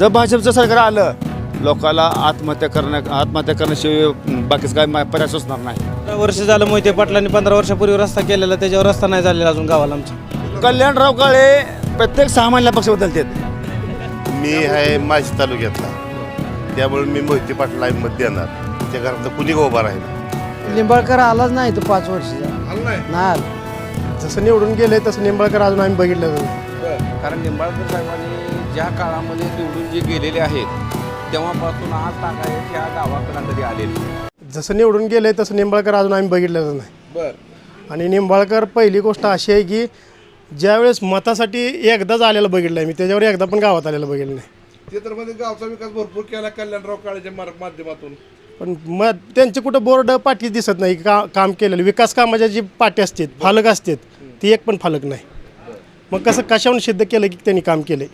जर भाजपचं सरकार आलं लोकाला आत्महत्या करण्या आत्महत्या करण्याशिवाय बाकीचं काय मा- पर्याय सुचणार नाही. पंधरा वर्ष झालं मोहिते पाटलांनी पंधरा वर्षापूर्वी रस्ता केलेला त्याच्यावर रस्ता नाही झालेला अजून गावाला आमच्या. कल्याणराव काळे प्रत्येक सहा महिन्याला पक्ष बदलतात. मी आहे माझी तालुक्यातला. त्यामुळे मी मोहिते पाटला मत देणार. त्या घरातलं कुणी उभा राहील? लिंबाळकर आलाच नाही तो पाच वर्ष नाही. जसं निवडून गेले तसं निंबाळकर अजून आम्ही बघितलं नाही. कारण निंबाळकर साहेबांनी ज्या काळामध्ये निवडून जे गेलेले आहेत तेव्हापासून आज तागायत ह्या गावाकडे कधी आलेले. जसं निवडून गेले तसं निंबाळकर अजून आम्ही बघितलं नाही. आणि निंबाळकर पहिली गोष्ट अशी आहे की ज्यावेळेस मतासाठी एकदाच आलेलं बघितलं आहे मी त्याच्यावर एकदा पण गावात आलेलं बघितलं नाही. ते तर मध्ये गावचा विकास भरपूर केला कल्याणराव काळेच्या मार- माध्यमातून. पण मग त्यांचे कुठं बोर्ड पाठी दिसत नाही का काम केलेलं. विकास कामाच्या जी पाठी असतात फालक असतात ती एक पण फालक नाही. मग कसं कशावरून सिद्ध केलं की त्यांनी काम केलं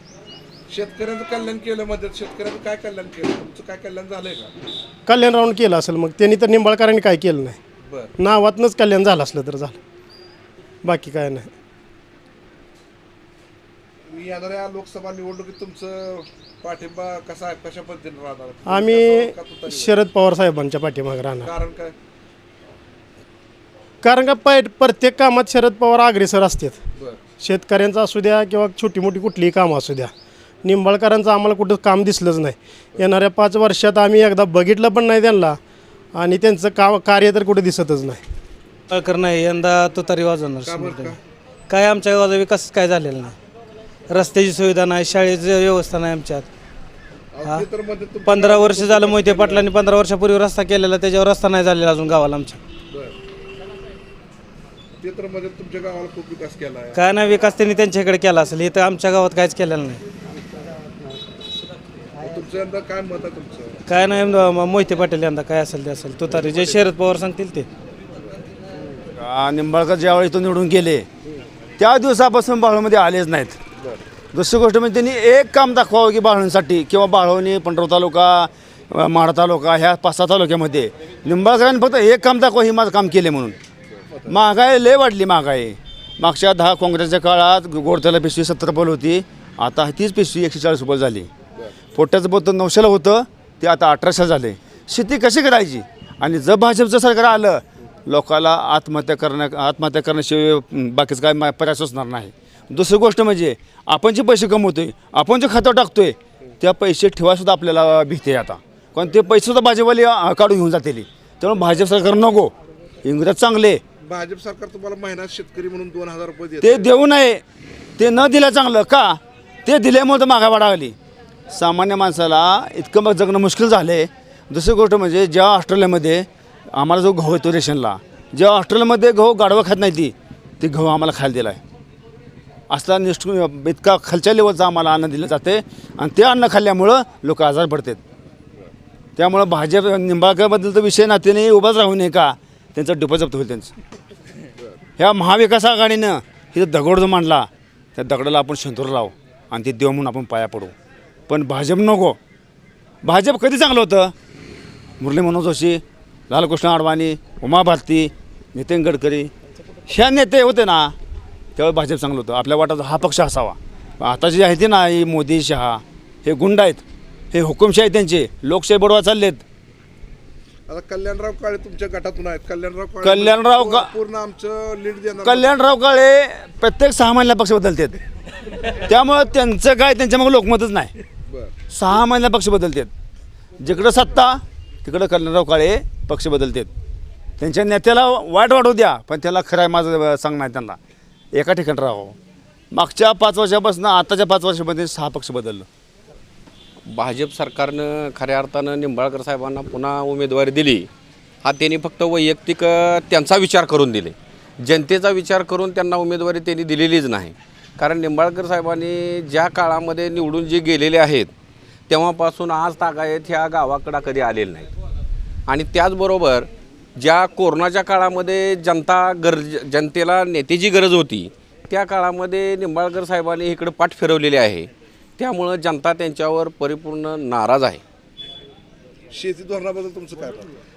शेतकऱ्यांचं कल्याण केलं मदत शेतकऱ्यांचं काय कल्याण केलं? तुमचं काय कल्याण झालंय का? कल्याण केलं असेल मग. त्यांनी तर निंबाळकरांनी काय केलं नाही. बर. नावातनंच कल्याण झालं असलं तर झालं. बाकी काय नाही. मी येणाऱ्या लोकसभा निवडणुकीत तुमचं पाठिंबा कसा आहे? कशा पद्धतीने राहणार? का आम्ही? शरद पवार साहेबांच्या पाठीमागे राहणार. कारण काय? कारण का पै प्रत्येक कामात शरद पवार अग्रेसर असतात. बर. शेतकऱ्यांचं असू द्या किंवा छोटी मोठी कुठलीही कामं असू द्या. निंबाळकरांचं आम्हाला कुठं काम दिसलंच नाही. येणाऱ्या पाच वर्षात आम्ही एकदा बघितलं पण नाही त्यांना. आणि त्यांचं काम कार्य तर कुठे दिसतच नाही. कळकर नाही यंदा तुतारी वाजवणार शंभर टक्के. काय आमच्या गावाचा विकास काय झालेला नाही. रस्त्याची सुविधा नाही शाळेची व्यवस्था नाही आमच्यात. ते तर पंधरा वर्ष झालं मोहिते पाटलांनी पंधरा वर्षापूर्वी रस्ता केलेला त्याच्यावर रस्ता नाही झालेला अजून गावाला आमच्या ते तर तुमच्या गावाला खूप विकास केला आहे. काय नाही विकास त्यांनी त्यांच्याकडे केला असेल. इथं आमच्या गावात काहीच केलेलं नाही. तुमचं यंदा काय मत आहे तुमचं? काय नाही म- मोहिते पाटील यंदा काय असेल ते असेल. तुतारी जे शरद पवार सांगतील ते. आ, निंबाळकर ज्यावेळी तो निवडून गेले त्या दिवसापासून बाळवमध्ये आलेच नाहीत. दुसरी गोष्ट म्हणजे त्यांनी एक काम दाखवावं की बाळवणीसाठी किंवा बाळवणी पंढरपूर तालुका अ, माढा तालुका ह्या पाच सहा तालुक्यामध्ये निंबाळकरांनी फक्त एक काम दाखवा ही माझं काम केले म्हणून. महागाई लय वाढली महागाई. मागच्या दहा काँग्रेसच्या काळात गोडत्याला पिशवी सत्तर रुपये होती आता तीच पिशवी एकशे चाळीस रुपये झाली. पोट्याचं पोतं नऊशेला होतं ते आता अठराशे झाले. शेती कशी करायची? आणि जर भाजपचं सरकार आलं लोकाला आत्महत्या करण्या आत्महत्या करण्याशिवाय बाकीचं काय पर्याय सुचणार नाही. दुसरी गोष्ट म्हणजे आपण जे पैसे कमवतोय आपण जे खातं टाकतोय त्या पैसे ठेवायसुद्धा आपल्याला भीती आहे आता. कारण ते पैसेसुद्धा भाजपवाले काढून घेऊन जातील. त्यामुळे भाजप सरकार नको. इंग्रज चांगले. भाजप सरकार तुम्हाला महिना शेतकरी म्हणून दोन हजार रुपये ते देऊ नये. ते न दिलं चांगलं का? ते दिल्यामुळे तर मागा वाढावली सामान्य माणसाला इतकं मग जगणं मुश्किल झालं आहे दुसरी गोष्ट म्हणजे ज्या ऑस्ट्रेलियामध्ये आम्हाला जो गहू येतो रेशनला ज्या ऑस्ट्रेलियामध्ये गहू गाढवा खात नाही ती ती गहू आम्हाला खायला दिला आहे असला निष्ठ इतका खालच्या लेवलचा आम्हाला अन्न दिलं जाते आणि ते अन्न खाल्ल्यामुळं लोक आजार पडतात. त्यामुळं भाजप निंबाळकरबद्दल तर विषय नात्याने उभाच राहू नये का? त्यांचं डुपा जप्त होईल त्यांचं. ह्या महाविकास आघाडीनं हिथं दगड जो मांडला. त्या दगडाला आपण शेंतूर लावू आणि ते देव म्हणून आपण पाया पडू. पण भाजप नको. भाजप कधी चांगलं होतं? मुरली मनोज जोशी लालकृष्ण अडवाणी उमा भारती नितीन गडकरी ह्या नेते होते ना त्यावेळी भाजप चांगलं होतं. आपल्या वाटाचा हा पक्ष असावा. आता जे आहे ते ना हे मोदी शहा हे गुंड आहेत. हे हुकुमशाही त्यांचे. लोकशाही बडवा चाललेत. आता कल्याणराव काळे तुमच्या गटातून आहेत. कल्याणराव काळे कल्याणराव का- पूर्ण आमचं लीड देणार कल्याणराव काळे प्रत्येक सहा महिन्याला पक्ष बदलतात. त्यामुळं त्यांचं काय त्यांच्या मग लोकमतच नाही. सहा महिन्या पक्ष बदलतात. जिकडं सत्ता तिकडं कल्याणराव काळे पक्ष बदलतात. त्यांच्या नेत्याला वाईट वाढू द्या पण त्याला खरं आहे माझं सांगणं आहे त्यांना. एका ठिकाणी राहावं मागच्या पाच वर्षापासून आताच्या पाच वर्षामध्ये सहा पक्ष बदललं. भाजप सरकारनं खऱ्या अर्थानं निंबाळकर साहेबांना पुन्हा उमेदवारी दिली. हा त्यांनी फक्त वैयक्तिक त्यांचा विचार करून दिले. जनतेचा विचार करून त्यांना उमेदवारी त्यांनी दिलेलीच नाही. कारण निंबाळकर साहेबांनी ज्या काळामध्ये निवडून जे गेलेले आहेत तेव्हापासून आज तागायत ह्या गावाकडं कधी आलेले नाहीत. आणि त्याचबरोबर ज्या कोरोनाच्या काळामध्ये जनता गरज जनतेला नेत्याची गरज होती त्या काळामध्ये निंबाळकर साहेबांनी इकडं पाठ फिरवलेली आहे. त्यामुळं जनता त्यांच्यावर परिपूर्ण नाराज आहे. शेती धोरणाबद्दल तुमचं काय?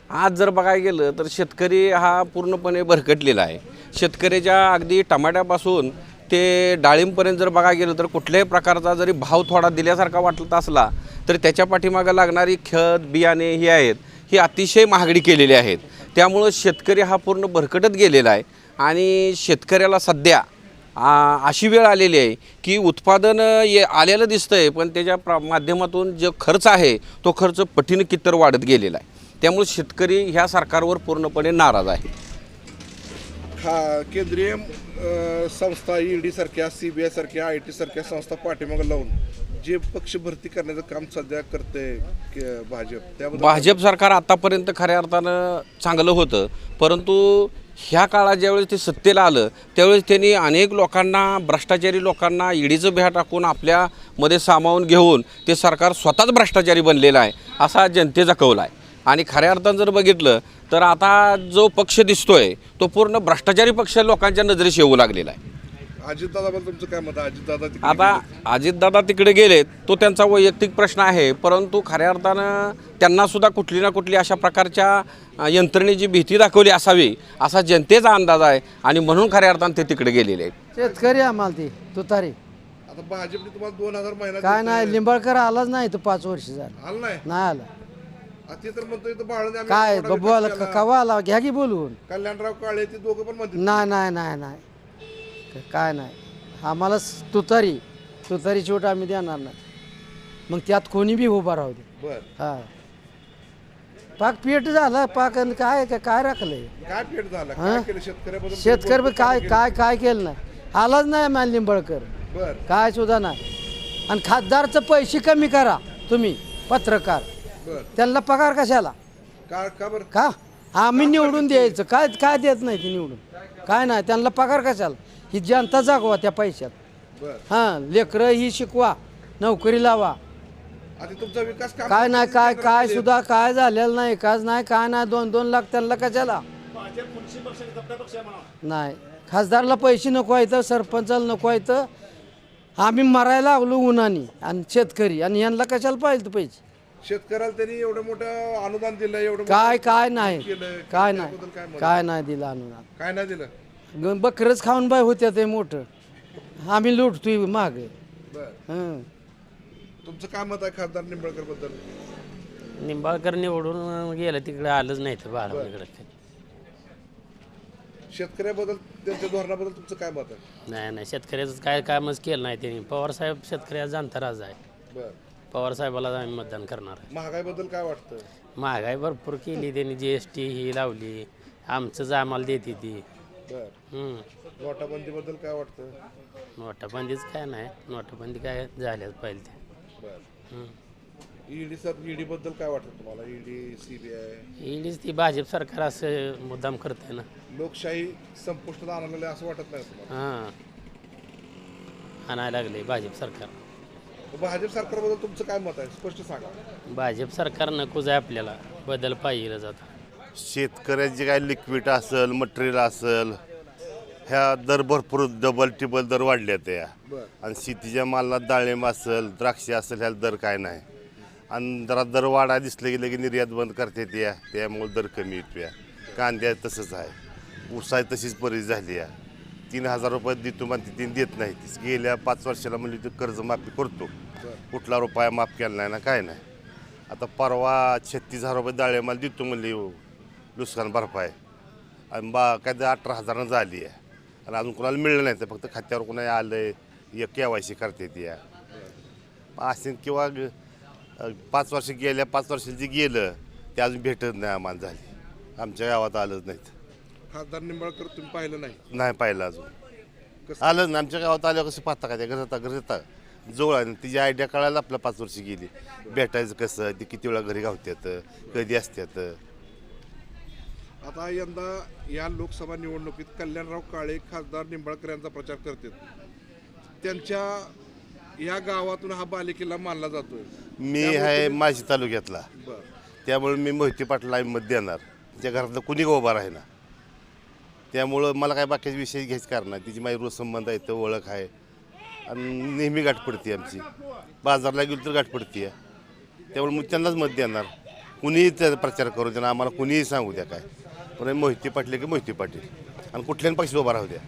आज जर बघायला गेलं तर शेतकरी हा पूर्णपणे भरकटलेला आहे. शेतकऱ्याच्या अगदी टमाट्यापासून ते डाळिंबपर्यंत जर बघा गेलं तर कुठल्याही प्रकारचा जरी भाव थोडा दिल्यासारखा वाटत असला तर त्याच्या पाठीमागं लागणारी खत बियाणे ही आहेत. ही अतिशय महागडी केलेली आहेत. त्यामुळं शेतकरी हा पूर्ण भरकटत गेलेला आहे. आणि शेतकऱ्याला सध्या अशी वेळ आलेली आहे की उत्पादन ये आलेलं दिसतं आहे पण त्याच्या प्रा माध्यमातून जो खर्च आहे तो खर्च पटीनं कित्तर वाढत गेलेला आहे. त्यामुळे शेतकरी ह्या सरकारवर पूर्णपणे नाराज आहे. खा केंद्रीय संस्था संस्था डी सारख्या सी बी आय सारख्या आय टी सारख्या संस्था पाठीमागे लावून जे पक्ष भरती करण्याचं काम सध्या करते भाजप. त्याबद्दल भाजप सरकार आतापर्यंत खऱ्या अर्थानं चांगलं होतं परंतु ह्या काळात ज्यावेळेस ते सत्तेला आलं त्यावेळेस त्यांनी अनेक लोकांना भ्रष्टाचारी लोकांना ईडीचं भ्या टाकून आपल्यामध्ये सामावून घेऊन ते सरकार स्वतःच भ्रष्टाचारी बनलेलं आहे असा जनतेचा कौल आहे. आणि खऱ्या अर्थानं जर बघितलं तर आता जो पक्ष दिसतोय तो पूर्ण भ्रष्टाचारी पक्ष लोकांच्या नजरेस येऊ लागलेला आहे. अजितदादाबद्दल तुमचं काय मत आहे? अजितदादा तिकडे आता अजितदादा तिकडे गेलेत तो त्यांचा वैयक्तिक प्रश्न आहे परंतु खऱ्या अर्थानं त्यांना सुद्धा कुठली ना कुठली अशा प्रकारच्या अ, यंत्रणेची भीती दाखवली असावी असा जनतेचा अंदाज आहे आणि म्हणून खऱ्या अर्थानं ते तिकडे गेलेले आहेत. शेतकरी आम्हाला ती तुतारी. आता भाजपने तुम्हाला दोन हजार महिना काय नाही लिंबाळकर आलाच नाही तो पाच वर्ष झालं. आलं नाही? नाही आला. ते तर म्हणतोय इथं बाळाने आम्ही काय बबू आला केला. कवा आला घ्या की बोलवून कल्याणराव काळे ते दोघं पण म्हणते नाही नाही नाही नाही. क- काय नाही. आम्हाला स- तुतारी तुतारी शेवट आम्ही देणार नाही. मग त्यात कोणी बी उभा राहू दे. बर. हा. पाक पेट झाला पाक आणि काय काय- काय राखलंय? काय पेट झाला? काय केलं? शेतकऱ्याबद्दल शेतकरी बी काय? काय काय केलं नाही. आलाच नाही मान लिंबाळकर बर. काय सुद्धा नाही. आणि खासदारचं पैसे कमी करा तुम्ही पत्रकार. बर. त्यांना पगार कशाला? का का बर? का? आम्ही निवडून द्यायचं. काय काय देत नाही ते निवडून? काय नाही त्यांना पगार कशाला? ही जनता जागवा त्या पैशात. बर. हां लेकरं ही शिकवा नोकरी लावा. आता तुमचा विकास काम काय नाही काय काय सुद्धा काय झालेलं नाही काच नाही काय नाही दोन दोन लाख त्यांना कशाला? नाही. खासदारला पैसे नको आहेत सरपंचाला नको आहेत. आम्ही मरायला लागलो उन्हाने आणि शेतकरी आणि यांना कशाला पाहिजे ते पैसे? शेतकऱ्याला त्यांनी एवढं मोठं अनुदान दिलं एवढं काय काय नाही. केलं. काय त्याबद्दल काय नाही? काय नाही दिलं अनुदान. काय नाही दिलं? ग- बकरच खाऊन बाय होत्या ते मोठं. आम्ही लुटतोय माग. बर. हं. तुमचं काय मत आहे खासदार निंबाळकरबद्दल निंबाळकर निवडून गेलं तिकडे आलंच नाही तर बाळवणीकडे शेतकऱ्याबद्दल त्यांच्या धोरणाबद्दल तुमचं काय मत आहे? नाही नाही. शेतकऱ्याचं काय कामच केलं नाही त्यांनी. पवारसाहेब शेतकऱ्याचा जाणता राजा आहे. बर. पवारसाहेबाला आम्ही मतदान करणार आहे. महागाईबद्दल काय वाटतं महागाई भरपूर केली त्यांनी जी एस टी ही लावली. आमचंच आम्हाला देते ती. बर. हम्म. नोटाबंदीबद्दल काय वाटतं नोटाबंदीच काय नाही. नोटाबंदी काय झाल्याच पाहिजे ते. बर. हम्म. ईडी सर ईडी बद्दल काय वाटतं तुम्हाला? ईडी सीबीआय ईडीच ती भाजप सरकार असं मुद्दाम करते ना. लोकशाही संपुष्टात आणायला लागली असं वाटत नाही तुम्हाला? हां. आणायला लागले भाजप सरकार. भाजप सरकारबद्दल तुमचं काय मत आहे? स्पष्ट सांगा. भाजप सरकार नकोच आहे आपल्याला. बदल पाहिजेच आता. शेतकऱ्याचे काय लिक्विड असेल मटेरियल असेल ह्या दर भरपूर डबल टिबल दर वाढले त्या बर. आणि शेतीच्या मालाला डाळिंब असेल द्राक्षे असेल ह्याला दर काय नाही. आणि जरा दर वाढा दिसले की लगे निर्यात बंद करते त्या त्यामुळे दर कमी येतो या. कांद्या तसंच आहे. उसाय तशीच परिस्थिती झाली आहे तीन हजार रुपये देतो म्हणते तीन देत नाही. तीच गेल्या पाच वर्षाला म्हणजे ते कर्ज माफी करतो. कुठला रुपया माफ केला नाही ना काय नाही. आता परवा छत्तीस हजार रुपये डाळे मला देतो म्हणली हो, नुकसान भरपाई आणि बा काय ते अठरा हजारानं झाली आहे. आणि अजून कोणाला मिळलं नाही तर फक्त खात्यावर कोणा आलं आहे के वाय सी करते ती या असेल किंवा ग- अ, पाच वर्ष गेल्या पाच वर्ष जे गेलं ते अजून भेटत नाही आम्हाला झाली. आमच्या गावात आलंच नाहीत. खासदार निंबाळकर तुम्ही पाहिलं नाही? नाही पाहिलं अजून. कसं? आलं ना आमच्या गावात आल्यावर कसं पाहता का त्या घरात घरात जवळ आहे ना तिची आयडिया कळायला आपल्या पाच वर्ष गेली. भेटायचं कसं? ते किती वेळा घरी गावत्यात? कधी असत्यात? आता यंदा या लोकसभा निवडणुकीत कल्याणराव काळे खासदार निंबाळकर यांचा प्रचार करतात. त्यांच्या या गावातून हा बालेकिल्ला मानला जातोय. मी आहे माझी तालुक्यातला. बर. त्यामुळे मी मोहिते पाटला मत देणार. त्या घरातलं कुणी उभा आहे ना त्यामुळं मला काय बाकीचे विषय घ्यायचं कारण नाही. तिची माझी रोज संबंध आहे तर ओळख आहे. आणि नेहमी गाठ पडते आमची. बाजारला गेलो तर गाठ पडते त्यामुळे मग त्यांनाच मत देणार. कुणीही त्याचा प्रचार करू द्या आम्हाला कुणीही सांगू द्या काय. पण मोहिते पाटील की मोहिते पाटील. आणि कुठल्याही पक्षी उभा राहू द्या.